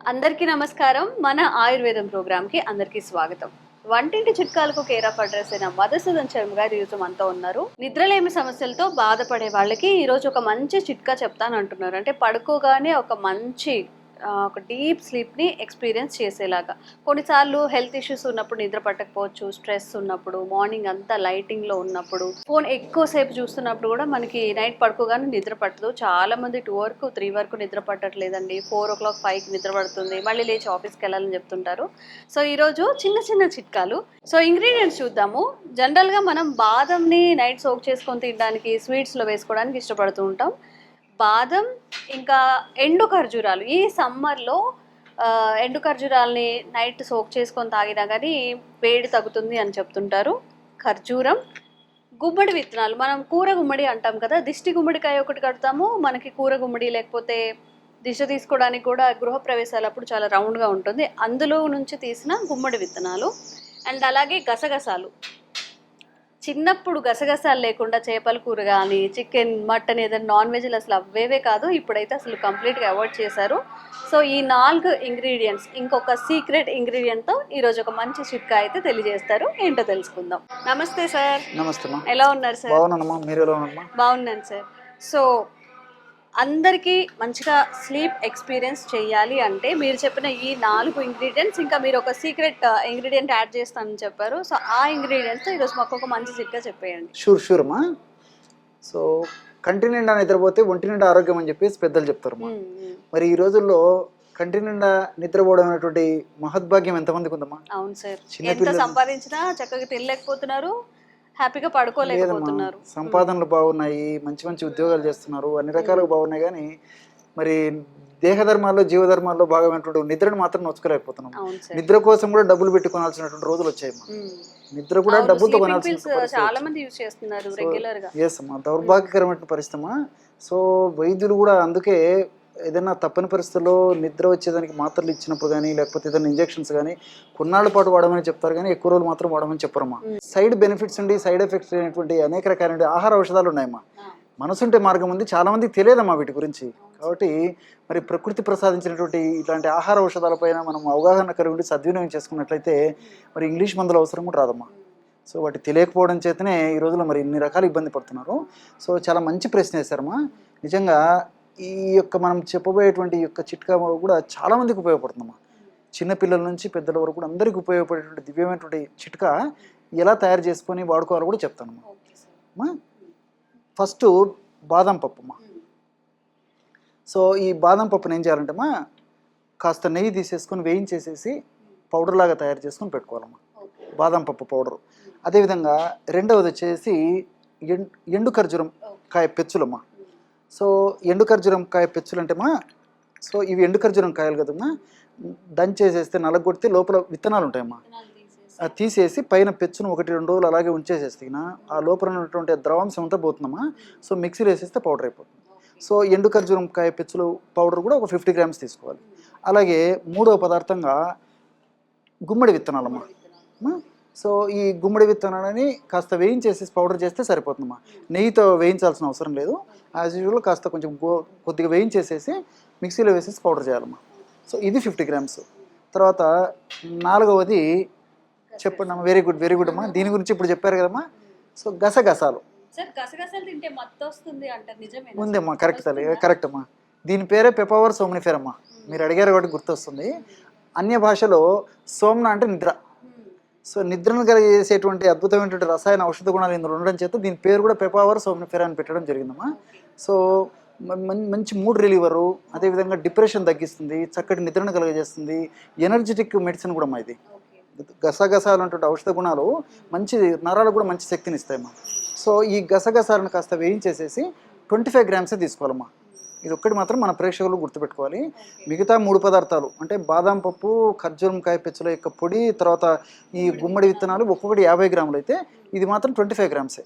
అందరికీ నమస్కారం. మన ఆయుర్వేదం ప్రోగ్రామ్కి అందరికీ స్వాగతం. వంటింటి చిట్కాలకు కేరా అడ్రస్ అయిన మధుసూదన్ శర్మ గారు ఈరోజు మనతో ఉన్నారు. నిద్రలేమి సమస్యలతో బాధపడే వాళ్ళకి ఈరోజు ఒక మంచి చిట్కా చెప్తాను అంటున్నారు అంటే పడుకోగానే ఒక మంచి ఒక డీప్ స్లీప్ని ఎక్స్పీరియన్స్ చేసేలాగా. కొన్నిసార్లు హెల్త్ ఇష్యూస్ ఉన్నప్పుడు నిద్ర పట్టకపోవచ్చు స్ట్రెస్ ఉన్నప్పుడు మార్నింగ్ అంతా లైటింగ్లో ఉన్నప్పుడు ఫోన్ ఎక్కువసేపు చూస్తున్నప్పుడు కూడా మనకి నైట్ పడుకోగానే నిద్ర పట్టదు. చాలామంది టూ వరకు త్రీ వరకు నిద్ర పట్టట్లేదండి. ఫోర్ ఓ క్లాక్ ఫైవ్కి నిద్ర పడుతుంది. మళ్ళీ లేచి ఆఫీస్కి వెళ్ళాలని చెప్తుంటారు. సో ఈరోజు చిన్న చిన్న చిట్కాలు. సో ఇంగ్రీడియంట్స్ చూద్దాము. జనరల్గా మనం బాదంని నైట్ సోక్ చేసుకొని తినడానికి స్వీట్స్లో వేసుకోవడానికి ఇష్టపడుతూ ఉంటాం. బాదం ఇంకా ఎండు ఖర్జూరాలు ఈ సమ్మర్లో ఎండు ఖర్జూరాల్ని నైట్ సోక్ చేసుకొని తాగినా కానీ వేడి తగ్గుతుంది అని చెప్తుంటారు. ఖర్జూరం గుమ్మడి విత్తనాలు. మనం కూర గుమ్మడి అంటాం కదా దిష్టి గుమ్మడికాయ ఒకటి కడతాము. మనకి కూర గుమ్మడి లేకపోతే దిశ తీసుకోవడానికి కూడా గృహప్రవేశాలప్పుడు చాలా రౌండ్గా ఉంటుంది. అందులో నుంచి తీసిన గుమ్మడి విత్తనాలు. అండ్ అలాగే గసగసాలు. చిన్నప్పుడు గసగసాలు లేకుండా చేపల కూర కానీ చికెన్ మటన్ ఏదైనా నాన్ వెజ్లు అసలు అవేవే కాదు. ఇప్పుడైతే అసలు కంప్లీట్గా అవాయిడ్ చేశారు. సో ఈ నాలుగు ఇంగ్రీడియంట్స్ ఇంకొక సీక్రెట్ ఇంగ్రీడియంట్తో ఈరోజు ఒక మంచి చిట్కా అయితే తెలియజేస్తారు. ఏంటో తెలుసుకుందాం. నమస్తే సార్. నమస్తే ఎలా ఉన్నారు సార్? బాగున్నానమ్మా. మీరు ఎలా ఉన్నారమ్మా? బాగున్నాను సార్. సో అందరికీ మంచిగా స్లీప్ ఎక్స్పీరియన్స్ చేయాలి అంటే మీరు చెప్పిన ఈ నాలుగు ఇంగ్రీడియంట్స్ ఇంకా మీరు ఒక సీక్రెట్ ఇంగ్రీడియంట్ యాడ్ చేస్తానని చెప్పారు. సో ఆ ఇంగ్రీడియంట్స్ ఈరోజు మాకు ఒక మంచి చిట్కా చెప్పేయండి. షూర్ షూర్ అమ్మా సో కంటి నిండా నిద్రపోతే ఒంటి నిండా ఆరోగ్యం అని చెప్పేసి పెద్దలు మ్మ్. మరి ఈ రోజుల్లో కంటి నిండా నిద్రపోవడం అనేటువంటి మహద్భాగ్యం ఎంతమందికి ఉందమ్మా? అవును సార్. ఎంత సంపాదించినా చక్కగా తినలేకపోతున్నారు. హ్యాపీగా పడుకోలేకపోతున్నారు. సంపాదనలు బాగున్నాయి మంచి మంచి ఉద్యోగాలు చేస్తున్నారు అన్ని రకాలుగా బాగున్నాయి కానీ మరి దేహధర్మాల్లో జీవధర్మాల్లో భాగమైనటువంటి నిద్రను మాత్రం నొచ్చుకోలేకపోతున్నాం. నిద్ర కోసం కూడా డబ్బులు పెట్టి కొనాల్సినటువంటి రోజులు వచ్చాయమ్మా మ్మ్. నిద్ర కూడా పరిస్థితి చాలా. మంది యూజ్ చేస్తున్నారు So, రెగ్యులర్గా. ఎస్ అమ్మా దౌర్భాగ్యకరమైన పరిస్థితి సో వైద్యులు కూడా అందుకే ఏదైనా తప్పని పరిస్థితుల్లో నిద్ర వచ్చేదానికి మాత్రలు ఇచ్చినప్పుడు కానీ లేకపోతే ఏదైనా ఇంజెక్షన్స్ కానీ కొన్నాళ్ళ పాటు వాడమని చెప్తారు కానీ ఎక్కువ రోజులు మాత్రం వాడమని చెప్పరమ్మా. సైడ్ బెనిఫిట్స్ ఉండి సైడ్ ఎఫెక్ట్స్ అనేటువంటి అనేక రకాలైన ఆహార ఔషధాలు ఉన్నాయమ్మా. మనసుంటే మార్గం ఉంది చాలా మందికి తెలియదమ్మా వీటి గురించి. కాబట్టి మరి ప్రకృతి ప్రసాదించినటువంటి ఇలాంటి ఆహార ఔషధాలపైన మనం అవగాహన కలిగి ఉండి సద్వినియోగం చేసుకున్నట్లయితే మరి ఇంగ్లీష్ మందుల అవసరం కూడా రాదమ్మా. సో వాటి తెలియకపోవడం చేతనే ఈ రోజుల్లో మరి ఇన్ని రకాల ఇబ్బంది పడుతున్నారు. సో చాలా మంచి ప్రశ్న వేశారమ్మా. నిజంగా ఈ యొక్క మనం చెప్పబోయేటువంటి యొక్క చిట్కా కూడా చాలా మందికి ఉపయోగపడుతుందమ్మా. చిన్నపిల్లల నుంచి పెద్దల వరకు కూడా అందరికీ ఉపయోగపడేటువంటి దివ్యమైనటువంటి చిట్కా ఎలా తయారు చేసుకొని వాడుకోవాలో కూడా చెప్తానమ్మా. అమ్మా ఫస్ట్ బాదం పప్పు అమ్మా సో ఈ బాదం పప్పుని ఏం చేయాలంటే అమ్మా కాస్త నెయ్యి తీసేసుకొని వేయించేసేసి పౌడర్ లాగా తయారు చేసుకొని పెట్టుకోవాలమ్మా. బాదం పప్పు పౌడరు. అదేవిధంగా రెండవది వచ్చేసి ఎండు ఖర్జూరం కాయ పెచ్చులమ్మా. సో ఎండు ఖర్జూరం కాయ పెచ్చులు అంటేమా సో ఇవి ఎండు ఖర్జూరం కాయలు కదమ్మా. దంచేసేస్తే నలగొడితే లోపల విత్తనాలు ఉంటాయమ్మా అది తీసేసి పైన పెచ్చును ఒకటి రెండు రోజులు అలాగే ఉంచేసేస్తే ఆ లోపల ఉన్నటువంటి ద్రవాంశం అంతా పోతుందమ్మా. సో మిక్సీలో వేసేస్తే పౌడర్ అయిపోతుంది. సో ఎండు ఖర్జూరం కాయ పెచ్చులు పౌడర్ కూడా ఒక ఫిఫ్టీ గ్రామ్స్ తీసుకోవాలి. అలాగే మూడవ పదార్థంగా గుమ్మడి విత్తనాలమ్మా. అమ్మా, సో ఈ గుమ్మడి విత్తనాలని కాస్త వేయించేసి పౌడర్ చేస్తే సరిపోతుందమ్మా. నెయ్యితో వేయించాల్సిన అవసరం లేదు. యాజ్ యూజువల్ కాస్త కొంచెం గో- కొద్దిగా వేయించేసేసి మిక్సీలో వేసేసి పౌడర్ చేయాలమ్మా. సో ఇది ఫిఫ్టీ గ్రామ్స్. తర్వాత నాలుగవది చెప్పండి అమ్మా. వెరీ గుడ్ వెరీ గుడ్ అమ్మా. దీని గురించి ఇప్పుడు చెప్పారు కదమ్మా. సో గసగసాలు. ఉందమ్మా కరెక్ట్ తల్లి కరెక్ట్ అమ్మా దీని పేరే పెపవర్ సోమ్నిఫేర్ అమ్మా. మీరు అడిగారు కాబట్టి గుర్తొస్తుంది. అన్య భాషలో సోమ్న అంటే నిద్ర. సో నిద్రను కలిగేసేటువంటి అద్భుతమైనటువంటి రసాయన ఔషధ గుణాలు ఇందులో ఉండడం చేత దీని పేరు కూడా పెపావర్ సోమ్నిఫెర్ అని పెట్టడం జరిగిందమ్మా. సో మం- మంచి మూడ్ రిలీవరు అదేవిధంగా డిప్రెషన్ తగ్గిస్తుంది చక్కటి నిద్రను కలుగజేస్తుంది ఎనర్జెటిక్ మెడిసిన్ కూడా అమ్మా ఇది. గసగసాలు అనేటువంటి ఔషధ గుణాలు మంచి నరాలు కూడా మంచి శక్తిని ఇస్తాయమ్మా. సో ఈ గసగసాలను కాస్త వేయించేసేసి ట్వంటీ ఫైవ్ గ్రామ్సే తీసుకోవాలమ్మా. ఇది ఒక్కటి మాత్రం మన ప్రేక్షకులు గుర్తుపెట్టుకోవాలి. మిగతా మూడు పదార్థాలు అంటే బాదాం పప్పు ఖర్జూరం కాయ పెచ్చుల యొక్క పొడి తర్వాత ఈ గుమ్మడి విత్తనాలు. ఒక్కొక్కటి యాభై గ్రాములు అయితే ఇది మాత్రం ట్వంటీ ఫైవ్ గ్రామ్సే.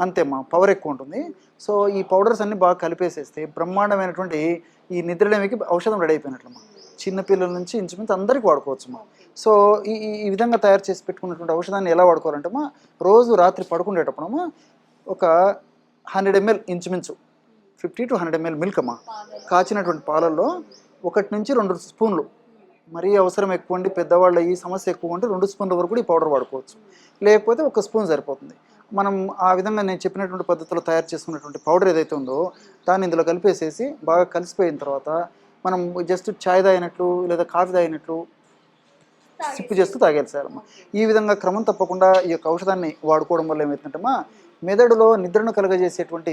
అంతేమ్మా పవర్ ఎక్కువ ఉంటుంది. సో ఈ పౌడర్స్ అన్ని బాగా కలిపేసేస్తే బ్రహ్మాండమైనటువంటి ఈ నిద్రలేమికి ఔషధం రెడీ అయిపోయినట్లమ్మా. చిన్న పిల్లల నుంచి ఇంచుమించు అందరికీ వాడుకోవచ్చమ్మా. సో ఈ ఈ- విధంగా తయారు చేసి పెట్టుకున్నటువంటి ఔషధాన్ని ఎలా వాడుకోవాలంటే అమ్మా రోజు రాత్రి పడుకునేటప్పుడమ్మా ఒక హండ్రెడ్ ఎంఎల్ ఇంచుమించు fifty to hundred ML milk అమ్మా. కాచినటువంటి పాలల్లో ఒకటి నుంచి రెండు స్పూన్లు. మరీ అవసరం ఎక్కువ ఉండి పెద్దవాళ్ళ ఈ సమస్య ఎక్కువ ఉంటే రెండు స్పూన్ల వరకు కూడా ఈ పౌడర్ వాడుకోవచ్చు. లేకపోతే ఒక స్పూన్ సరిపోతుంది. మనం ఆ విధంగా నేను చెప్పినటువంటి పద్ధతిలో తయారు చేసుకున్నటువంటి పౌడర్ ఏదైతే ఉందో దాన్ని ఇందులో కలిపేసేసి బాగా కలిసిపోయిన తర్వాత మనం జస్ట్ చాయ్ తాగినట్లు లేదా కాఫీ తాగినట్లు సిప్పు చేస్తూ అమ్మ ఈ విధంగా క్రమం తప్పకుండా ఈ యొక్క ఔషధాన్ని వాడుకోవడం వల్ల ఏమవుతుందంటమ్మా మెదడులో నిద్రను కలుగజేసేటువంటి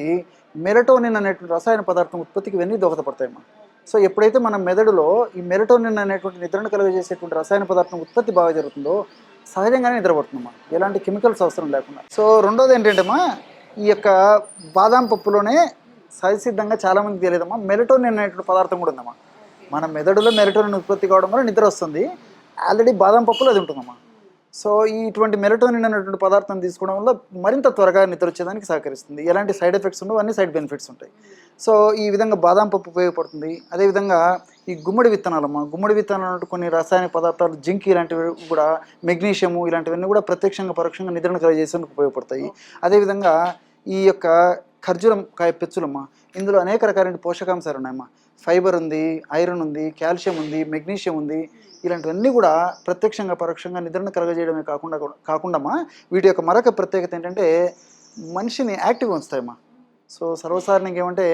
మెరటోనిన్ అనేటువంటి రసాయన పదార్థం ఉత్పత్తికి ఇవన్నీ దోహదపడతాయమ్మా సో ఎప్పుడైతే మన మెదడులో ఈ మెరటోనిన్ అనేటువంటి నిద్రను కలుగజేసేటువంటి రసాయన పదార్థం ఉత్పత్తి బాగా జరుగుతుందో సహజంగానే నిద్రపడుతుందమ్మా ఎలాంటి కెమికల్స్ అవసరం లేకుండా. సో రెండోది ఏంటంటేమా ఈ యొక్క బాదాం పప్పులోనే సహజసిద్ధంగా చాలామంది తెలియదమ్మా మెరటోనిన్ అనేటువంటి పదార్థం కూడా ఉందమ్మా. మన మెదడులో మెరటోనిన్ ఉత్పత్తి కావడం వల్ల నిద్ర వస్తుంది. ఆల్రెడీ బాదం పప్పులో అది ఉంటుందమ్మా. సో ఇటువంటి మెలటోనిన్ అనేటువంటి పదార్థం తీసుకోవడం వల్ల మరింత త్వరగా నిద్ర వచ్చేదానికి సహకరిస్తుంది. ఎలాంటి సైడ్ ఎఫెక్ట్స్ ఉండవు అన్ని సైడ్ బెనిఫిట్స్ ఉంటాయి. సో ఈ విధంగా బాదం పప్పు ఉపయోగపడుతుంది. అదేవిధంగా ఈ గుమ్మడి విత్తనాలమ్మా గుమ్మడి విత్తనాలు అంటే కొన్ని రసాయన పదార్థాలు జింక్ ఇలాంటివి కూడా మెగ్నీషియము ఇలాంటివన్నీ కూడా ప్రత్యక్షంగా పరోక్షంగా నిద్రను కలిగజేసేందుకు ఉపయోగపడతాయి. అదేవిధంగా ఈ యొక్క ఖర్జూరం కాయ పెచ్చులమ్మ. ఇందులో అనేక రకాలైన పోషకాంశాలు ఉన్నాయమ్మా. ఫైబర్ ఉంది ఐరన్ ఉంది కాల్షియం ఉంది మెగ్నీషియం ఉంది. ఇలాంటివన్నీ కూడా ప్రత్యక్షంగా పరోక్షంగా నిద్రను కలగజేయడమే కాకుండా కాకుండా వీటి యొక్క మరొక ప్రత్యేకత ఏంటంటే మనిషిని యాక్టివ్గా ఉంచుతాయమ్మా. సో సర్వసాధారణంగా ఏమంటే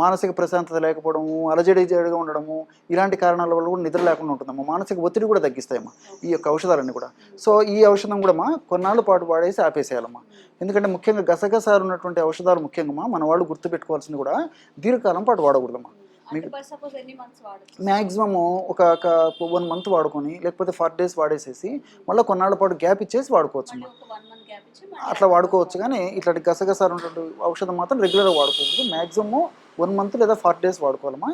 మానసిక ప్రశాంతత లేకపోవడము అలజడిజడిగా ఉండడము ఇలాంటి కారణాల వల్ల కూడా నిద్ర లేకుండా ఉంటుందమ్మా. మానసిక ఒత్తిడి కూడా తగ్గిస్తాయమ్మా ఈ యొక్క ఔషధాలన్నీ కూడా. సో ఈ ఔషధం కూడా మా కొన్నాళ్ళ పాటు వాడేసి ఆపేసేయాలమ్మా. ఎందుకంటే ముఖ్యంగా గసగసాలు ఉన్నటువంటి ఔషధాలు ముఖ్యంగా మన వాళ్ళు గుర్తుపెట్టుకోవాల్సింది కూడా దీర్ఘకాలం పాటు వాడకూడదమ్మా. మ్యాక్సిమము ఒక వన్ మంత్ వాడుకొని లేకపోతే ఫార్ డేస్ వాడేసేసి మళ్ళీ కొన్నాళ్ళ పాటు గ్యాప్ ఇచ్చేసి వాడుకోవచ్చు ఒక అట్లా వాడుకోవచ్చు కానీ ఇట్లాంటి గసగసాలు ఉన్నటువంటి ఔషధం మాత్రం రెగ్యులర్గా వాడుకోకూడదు. మ్యాక్సిమము వన్ మంత్ లేదా ఫార్ డేస్ వాడుకోవాలమ్మా.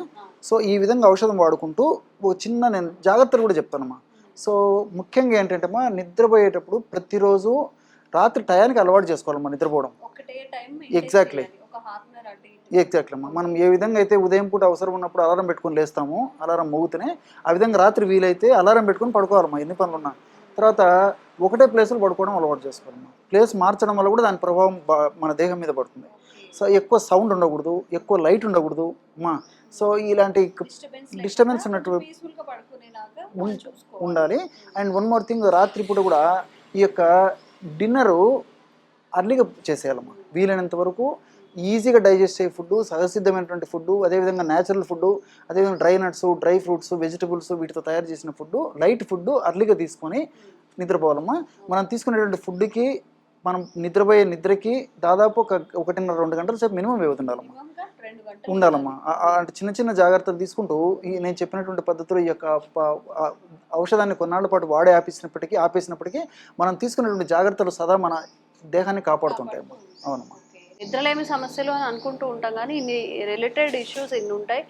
సో ఈ విధంగా ఔషధం వాడుకుంటూ ఓ చిన్న నేను జాగ్రత్తలు కూడా చెప్తానమ్మా. సో ముఖ్యంగా ఏంటంటేమా నిద్రపోయేటప్పుడు ప్రతిరోజు రాత్రి టయానికి అలవాటు చేసుకోవాలమ్మా నిద్రపోవడం. ఒకటే ఎగ్జాక్ట్లీ అమ్మా మనం ఏ విధంగా అయితే ఉదయం పూట అవసరం ఉన్నప్పుడు అలారం పెట్టుకొని లేస్తామో అలారం మోగుతూనే ఆ విధంగా రాత్రి వీలైతే అలారం పెట్టుకొని పడుకోవాలమ్మా ఎన్ని పనులు ఉన్నా తర్వాత ఒకటే ప్లేస్లో పడుకోవడం అలవాటు చేసుకోవాలమ్మా. ప్లేస్ మార్చడం వల్ల కూడా దాని ప్రభావం బా- మన దేహం మీద పడుతుంది. సో ఎక్కువ సౌండ్ ఉండకూడదు ఎక్కువ లైట్ ఉండకూడదు అమ్మా. సో ఇలాంటి డిస్టర్బెన్స్ ఉన్నట్టు ఉండాలి. అండ్ వన్ మోర్ థింగ్ రాత్రిపూట కూడా ఈ యొక్క డిన్నరు అర్లీగా చేసేయాలమ్మా. వీలైనంత వరకు ఈజీగా డైజెస్ట్ అయ్యే ఫుడ్ సహసిద్ధమైనటువంటి ఫుడ్ అదేవిధంగా న్యాచురల్ ఫుడ్ అదేవిధంగా dry nuts dry fruits vegetables వీటితో తయారు చేసిన ఫుడ్ లైట్ ఫుడ్ అర్లీగా తీసుకొని నిద్రపోవాలమ్మా. మనం తీసుకునేటువంటి ఫుడ్కి మనం నిద్రపోయే నిద్రకి దాదాపు ఒక ఒకటిన్నర రెండు గంటల సేపు మినిమం వ్యవధి ఉండాలమ్మా. ఉండాలమ్మా అంటే చిన్న చిన్న జాగ్రత్తలు తీసుకుంటూ ఈ నేను చెప్పినటువంటి పద్ధతిలో ఈ యొక్క ఔషధాన్ని కొన్నాళ్ళ పాటు వాడే ఆపేసినప్పటికీ ఆపేసినప్పటికీ మనం తీసుకునేటువంటి జాగ్రత్తలు సదా మన దేహాన్ని కాపాడుతుంటాయమ్మా. అవునమ్మా. నిద్రలేమి సమస్యలు అని అనుకుంటూ ఉంటాం కానీ ఇన్ని రిలేటెడ్ ఇష్యూస్ ఇన్ని ఉంటాయి.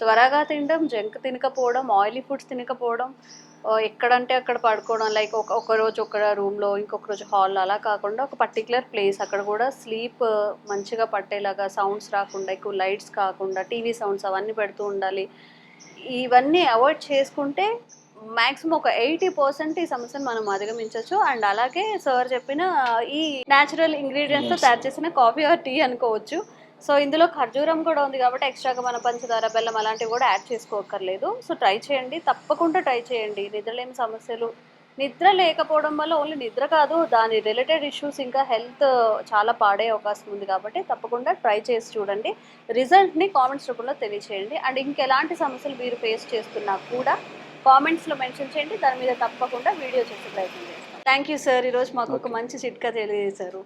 త్వరగా తినడం జంక్ తినకపోవడం ఆయిలీ ఫుడ్స్ తినకపోవడం ఎక్కడంటే అక్కడ పడుకోవడం లైక్ ఒక ఒక రోజు ఒక రూమ్లో ఇంకొక రోజు హాల్ అలా కాకుండా ఒక పర్టికులర్ ప్లేస్ అక్కడ కూడా స్లీప్ మంచిగా పట్టేలాగా సౌండ్స్ రాకుండా ఎక్కువ లైట్స్ కాకుండా టీవీ సౌండ్స్ అవన్నీ పెడుతూ ఉండాలి. ఇవన్నీ అవాయిడ్ చేసుకుంటే మ్యాక్సిమం ఒక ఎయిటీ పర్సెంట్ ఈ సమస్యను మనం అధిగమించవచ్చు అండ్ అలాగే సార్ చెప్పిన ఈ న్యాచురల్ ఇంగ్రీడియంట్స్తో తయారు చేసిన కాఫీ ఆర్ టీ అనుకోవచ్చు. సో ఇందులో ఖర్జూరం కూడా ఉంది కాబట్టి ఎక్స్ట్రాగా మన పంచదార బెల్లం అలాంటివి కూడా యాడ్ చేసుకోకర్లేదు సో ట్రై చేయండి. తప్పకుండా ట్రై చేయండి. నిద్రలేని సమస్యలు నిద్ర లేకపోవడం వల్ల ఓన్లీ నిద్ర కాదు దాని రిలేటెడ్ ఇష్యూస్ ఇంకా హెల్త్ చాలా పాడే అవకాశం ఉంది కాబట్టి తప్పకుండా ట్రై చేసి చూడండి. రిజల్ట్ని కామెంట్స్ రూపంలో తెలియచేయండి. అండ్ ఇంకెలాంటి సమస్యలు మీరు ఫేస్ చేస్తున్నా కూడా కామెంట్స్లో మెన్షన్ చేయండి దాని మీద తప్పకుండా వీడియో చేసే ప్రయత్నం చేస్తాం. థ్యాంక్ యూ సార్ ఈరోజు మాకు ఒక మంచి చిట్కా తెలియజేశారు.